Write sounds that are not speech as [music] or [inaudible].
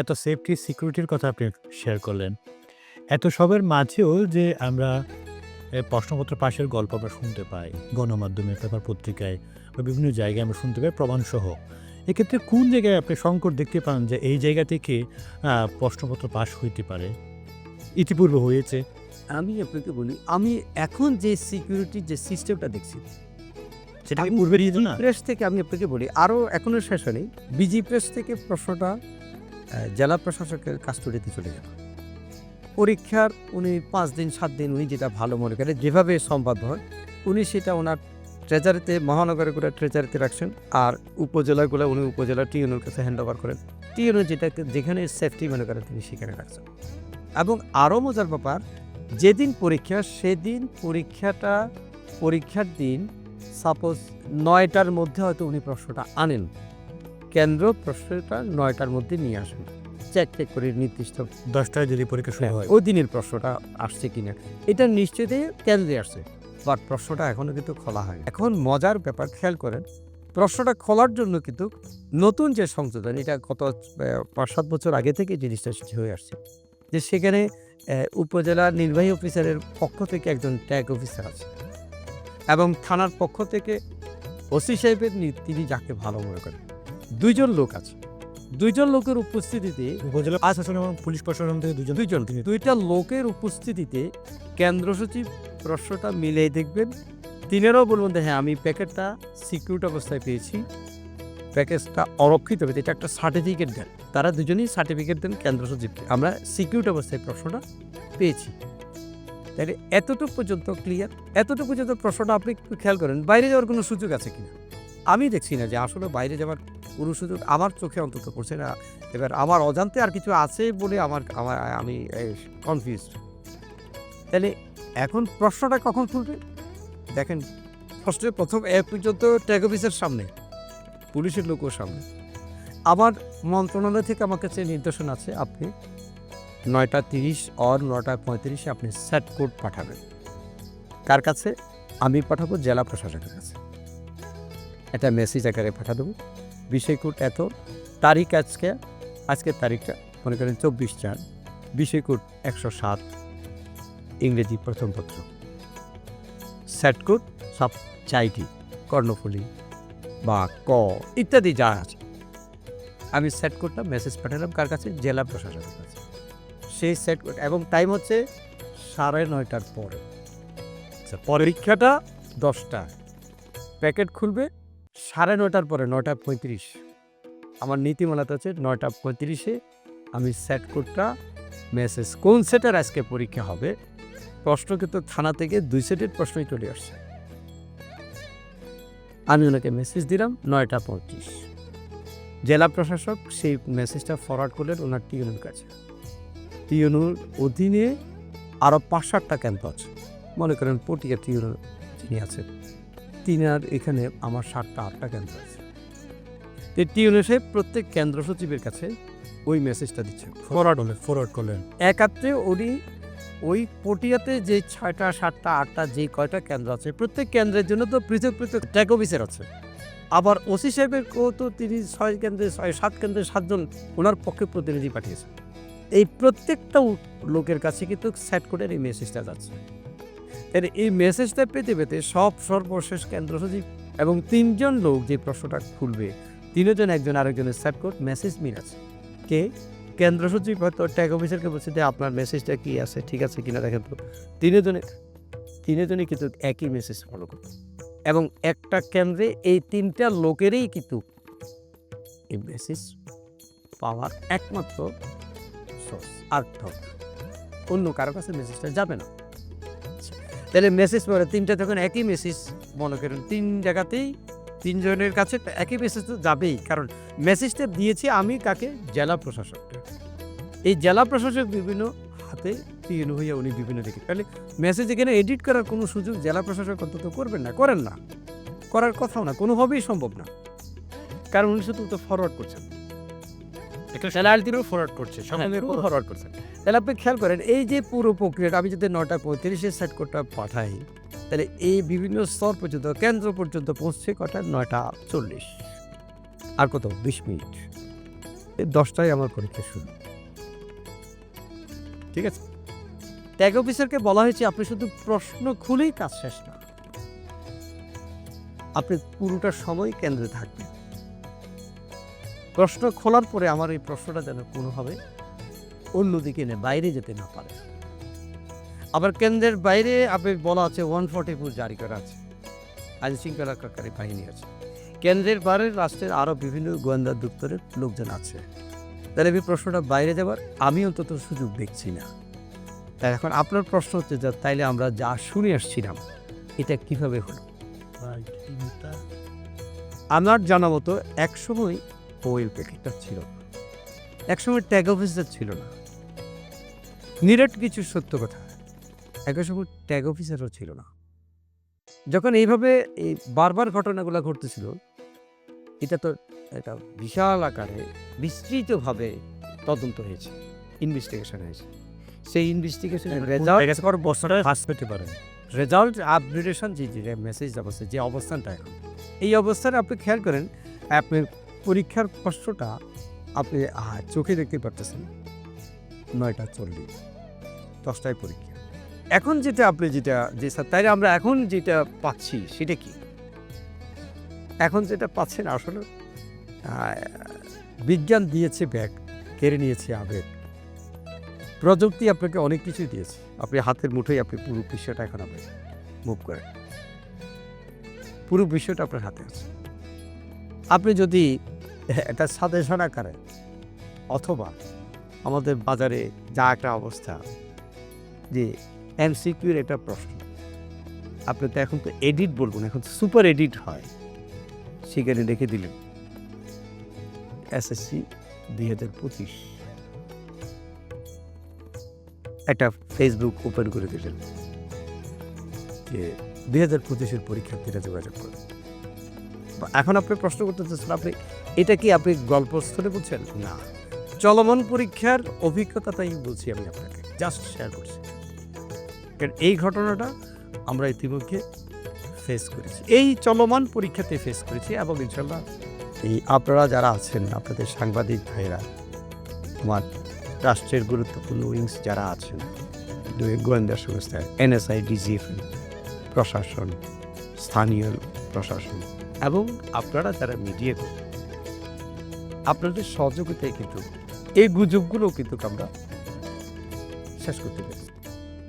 এত সেফটি সিকিউরিটির কথা আপনি শেয়ার করলেন। এত সবের মাঝেও যে আমরা প্রশ্নপত্র পাশের গল্প আমরা শুনতে পাই গণমাধ্যমে পেপার পত্রিকায় বা বিভিন্ন জায়গায় আমরা শুনতে পাই প্রমাণসহ। এক্ষেত্রে কোন জায়গায় আপনি সংকট দেখতে পান যে এই জায়গা থেকে প্রশ্নপত্র পাশ হইতে পারে? ইতিপূর্বে হয়েছে। আমি আপনাকে বলি আমি এখন যে সিকিউরিটি যে সিস্টেমটা দেখছি সেটা কি পূর্বে না প্রেস থেকে আমি আপনাকে বলি আরও এখনও শেষ হয়নি। বিজি প্রেস থেকে প্রশ্নটা জেলা প্রশাসকের কাস্টডিতে চলে গেল পরীক্ষার উনি পাঁচ দিন, সাত দিন উনি যেটা ভালো মনে করেন যেভাবে সম্ভব হয়, উনি সেটা ওনার ট্রেজারিতে করে ট্রেজারিতে রাখছেন আর উপজেলাগুলো উনি উপজেলা টিউনের কাছে হ্যান্ড ওভার করেন। টিউনের যেটাকে, যেখানে সেফটি মনে করেন তিনি সেখানে রাখছেন। এবং আরও মজার ব্যাপার, যেদিন পরীক্ষা, সেদিন পরীক্ষাটা, পরীক্ষার দিন সাপোজ নয়টার মধ্যে হয়তো উনি প্রশ্নটা আনেন। কেন্দ্র প্রশ্নটা নয়টার মধ্যে নিয়ে আসেন। চেক চেক করে নির্দিষ্ট দশটায় যদি পরীক্ষা শুরু হয় ওই দিনের প্রশ্নটা আসছে কিনা। এটা নিশ্চিতই কেন্দ্রে আসছে। বাট প্রশ্নটা এখনও কিন্তু খোলা হয় এখন মজার ব্যাপার খেয়াল করেন প্রশ্নটা খোলার জন্য কিন্তু নতুন যে সংশোধন এটা গত পাঁচ সাত বছর আগে থেকে জিনিসটা হয়ে আসছে। যে সেখানে উপজেলা নির্বাহী অফিসারের পক্ষ থেকে একজন ট্যাগ অফিসার আছে। এবং থানার পক্ষ থেকে ওসি সাহেবের তিনি যাকে ভালো মনে করেন। দুইজন লোক আছে। দুইজন লোকের উপস্থিতিতে উপজেলা প্রশাসন এবং পুলিশ প্রশাসন থেকে দুজন দুইজন দুইটা লোকের উপস্থিতিতে কেন্দ্র সচিব প্রশ্নটা মিলিয়ে দেখবেন। তিনেরও বলবেন যে হ্যাঁ আমি প্যাকেটটা সিকিউরিট অবস্থায় পেয়েছি। প্যাকেজটা অরক্ষিত পেয়েছি এটা একটা সার্টিফিকেট দেন। তারা দুজনেই সার্টিফিকেট দেন কেন্দ্র সচিবকে। আমরা সিকিউরিট অবস্থায় প্রশ্নটা পেয়েছি। তাহলে এতটুকু পর্যন্ত ক্লিয়ার এতটুকু পর্যন্ত প্রশ্নটা আপনি একটু খেয়াল করেন। বাইরে যাওয়ার কোনো সুযোগ আছে কিনা? আমি দেখছি না যে আসলে বাইরে যাওয়ার কোনো সুযোগ আমার চোখে অন্তত পড়ছে না। এবার আমার অজান্তে আর কিছু আছে বলে আমার আমার, আমি কনফিউজড তাহলে এখন প্রশ্নটা কখন খুলবে দেখেন ফার্স্টে প্রথম এক পর্যন্ত ট্যাগ অফিসের সামনে, পুলিশের লোকের সামনে। আমার মন্ত্রণালয় থেকে আমার কাছে নির্দেশনা আছে, আপনি নয়টা তিরিশ অর নয়টা পঁয়ত্রিশে আপনি স্যাট কোড পাঠাবেন। কার কাছে? আমি পাঠাবো জেলা প্রশাসনের কাছে। একটা মেসেজ আকারে পাঠা দেবো বিষয় কোড এত তারিখ আজকে, আজকের তারিখটা মনে করেন চব্বিশ চার বিষয় কোড একশো সাত, ইংরেজি প্রথম পত্র। সেট কোড সব চাইটি, কর্ণফুলি, বা ক, ইত্যাদি যা আছে। আমি সেট কোডটা মেসেজ পাঠালাম কার কাছে? জেলা প্রশাসনের কাছে। সেই সেট এবং টাইম হচ্ছে সাড়ে নয়টার পরে। আচ্ছা পরীক্ষাটা দশটা প্যাকেট খুলবে সাড়ে নয়টার পরে, নয়টা পঁয়ত্রিশ। আমার নীতিমালাতে আছে, নয়টা পঁয়ত্রিশে আমি সেট কোডটা মেসেজ কোন সেটের আজকে পরীক্ষা হবে? প্রশ্ন কিন্তু থানা থেকে দুই সেটের প্রশ্নই চলে আসছে। আমি ওনাকে মেসেজ দিলাম, নয়টা পঁয়ত্রিশ। জেলা প্রশাসক সেই মেসেজটা ফরওয়ার্ড করলেন ওনার টিউনুর কাছে। টিউনুর অধীনে আরও পাঁচ সাতটা ক্যাম্প আছে মনে করেন পটিয়া টিউনুর যিনি আছেন তিনার এখানে আমার সাতটা আটটা কেন্দ্র আছে। টিউনে সাহেব প্রত্যেক কেন্দ্র সচিবের কাছে ওই মেসেজটা দিচ্ছে। ফরওয়ার্ড হলেন ফরওয়ার্ড করলেন একাত্রে উনি ওই পটিয়াতে যে ছয়টা সাতটা আটটা যে কয়টা কেন্দ্র আছে প্রত্যেক কেন্দ্রের জন্য তো পৃথক পৃথক ট্যাগ অফিসার আছে। আবার ওসি সাহেবের তো তিনি ছয় কেন্দ্রে ছয় সাত কেন্দ্রে সাতজন ওনার পক্ষে প্রতিনিধি পাঠিয়েছেন এই প্রত্যেকটা লোকের কাছে কিন্তু সেট করে এই মেসেজটা যাচ্ছে। এই মেসেজটা পেতে পেতে সব সর্বশেষ কেন্দ্র সচিব এবং তিনজন লোক যে প্রশ্নটা খুলবে, তিনজন একজন আরেকজনের সেট কোড মেসেজ মিল আছে। কে? কেন্দ্র সচিব হয়তো ট্যাগ অফিসারকে বলছে যে আপনার মেসেজটা কি আছে, ঠিক আছে কিনা দেখেন তো। তিনজনে, তিনজনই কিন্তু একই মেসেজ ফলো করবে। এবং একটা কেন্দ্রে এই তিনটা লোকেরই কিন্তু এই মেসেজ পাওয়ার একমাত্র সোর্স আর ধর অন্য কারও কাছে মেসেজটা যাবে না। তাহলে মেসেজ পরে তিনটা তখন একই মেসেজ মনে করেন তিন জায়গাতেই তিনজনের কাছে একই মেসেজ তো যাবেই। কারণ মেসেজটা দিয়েছি আমি কাকে? জেলা প্রশাসককে। এই জেলা প্রশাসক বিভিন্ন হাতে তিন হইয়া উনি বিভিন্ন দিকে তাহলে মেসেজ এখানে এডিট করার কোনো সুযোগ জেলা প্রশাসক অন্তত করবেন না, করেন না। করার কথাও না, কোনোভাবেই সম্ভব না। কারণ উনি শুধু তো ফরওয়ার্ড করছেন। স্যালারিটিরও ফরওয়ার্ড করছে ফরওয়ার্ড করছেন তাহলে আপনি খেয়াল করেন এই যে পুরো প্রক্রিয়াটা আমি যদি নটা পঁয়ত্রিশে সেট কোডটা পাঠাই তাহলে এই বিভিন্ন স্তর পর্যন্ত কেন্দ্র পর্যন্ত পৌঁছছে কটা? নয়টা চল্লিশ। আর কত? বিশ মিনিট। এই দশটায় আমার পরীক্ষা শুরু। ঠিক আছে? ট্যাগ অফিসারকে বলা হয়েছে আপনি শুধু প্রশ্ন খুলেই কাজ শেষ না। আপনি পুরোটা সময় কেন্দ্রে থাকবেন। প্রশ্ন খোলার পরে আমার এই প্রশ্নটা যেন কোনোভাবে অন্যদিকে এনে বাইরে যেতে না পারে। আবার কেন্দ্রের বাইরে আপনি বলা আছে ওয়ান ফর্টি ফোর জারি করা আছে। আইন শৃঙ্খলাকারী বাহিনী আছে। কেন্দ্রের বাইরে রাষ্ট্রের আরও বিভিন্ন গোয়েন্দা দপ্তরের লোকজন আছে। তাহলে এই প্রশ্নটা বাইরে যাবার আমি অন্তত সুযোগ দেখছি না। তাই এখন আপনার প্রশ্ন হচ্ছে যে তাইলে আমরা যা শুনে আসছিলাম এটা কীভাবে হলো? আমার জানা মতো একসময় ওয়েল প্যাকেটটা ছিল। একসময় ট্যাগ অফিসার ছিল না। নিরেট কিছু সত্য কথা। এক সময় ট্যাগ অফিসারও ছিল না। যখন এইভাবে এই বারবার ঘটনাগুলো ঘটতেছিল এটা তো একটা বিশাল আকারে বিস্তৃতভাবে তদন্ত হয়েছে ইনভেস্টিগেশন হয়েছে। সেই ইনভেস্টিগেশনের রেজাল্ট বছরে ফার্স্ট পেতে পারেন রেজাল্ট আপগ্রেডেশন যে মেসেজ অবস্থা যে অবস্থানটা এখন এই অবস্থানে আপনি খেয়াল করেন আপনার পরীক্ষার কষ্টটা আপনি চোখে দেখতে পারতেছেন। নয়টা চল্লিশ, দশটায় পরীক্ষা। এখন যেটা আপনি যেটা, যে স্যার, তাইলে আমরা এখন যেটা পাচ্ছি সেটা কি? এখন যেটা পাচ্ছেন আসলে বিজ্ঞান দিয়েছে ব্যাগ, কেড়ে নিয়েছে আবেগ। প্রযুক্তি আপনাকে অনেক কিছুই দিয়েছে। আপনি হাতের মুঠোয় আপনি পুরো বিষয়টা এখন আপনি মুভ করেন। পুরো বিষয়টা আপনার হাতে আছে। আপনি যদি [laughs] একটা সাজেশন আকারে। অথবা আমাদের বাজারে যা একটা অবস্থা যে এমসিকিউর একটা প্রশ্ন। আপনি তো এখন তো এডিট বলবেন, এখন সুপার এডিট হয়। সেখানে রেখে দিলেন। এসএসসি দুই হাজার পঁচিশ। একটা ফেসবুক ওপেন করে দিলেন। যে দুই হাজার পঁচিশের পরীক্ষার্থীরা যোগাযোগ করে এখন আপনি প্রশ্ন করতে চাচ্ছেন, আপনি এটা কি আপনি গল্প স্থলে বলছেন না। চলমান পরীক্ষার অভিজ্ঞতাটাই বলছি আমি আপনাকে জাস্ট শেয়ার করছি। কারণ এই ঘটনাটা আমরা ইতিমধ্যে ফেস করেছি। এই চলমান পরীক্ষাতে ফেস করেছি এবং ইনশাল্লাহ এই আপনারা যারা আছেন আপনাদের সাংবাদিক ভাইরা আমার রাষ্ট্রের গুরুত্বপূর্ণ উইংস যারা আছেন গোয়েন্দা সংস্থা এনএসআই ডিজিএফ প্রশাসন স্থানীয় প্রশাসন এবং আপনারা যারা মিডিয়া করেন আপনাদের সহযোগিতায় কিন্তু এই গুজবগুলো কিন্তু আমরা শেষ করতে পেরেছি।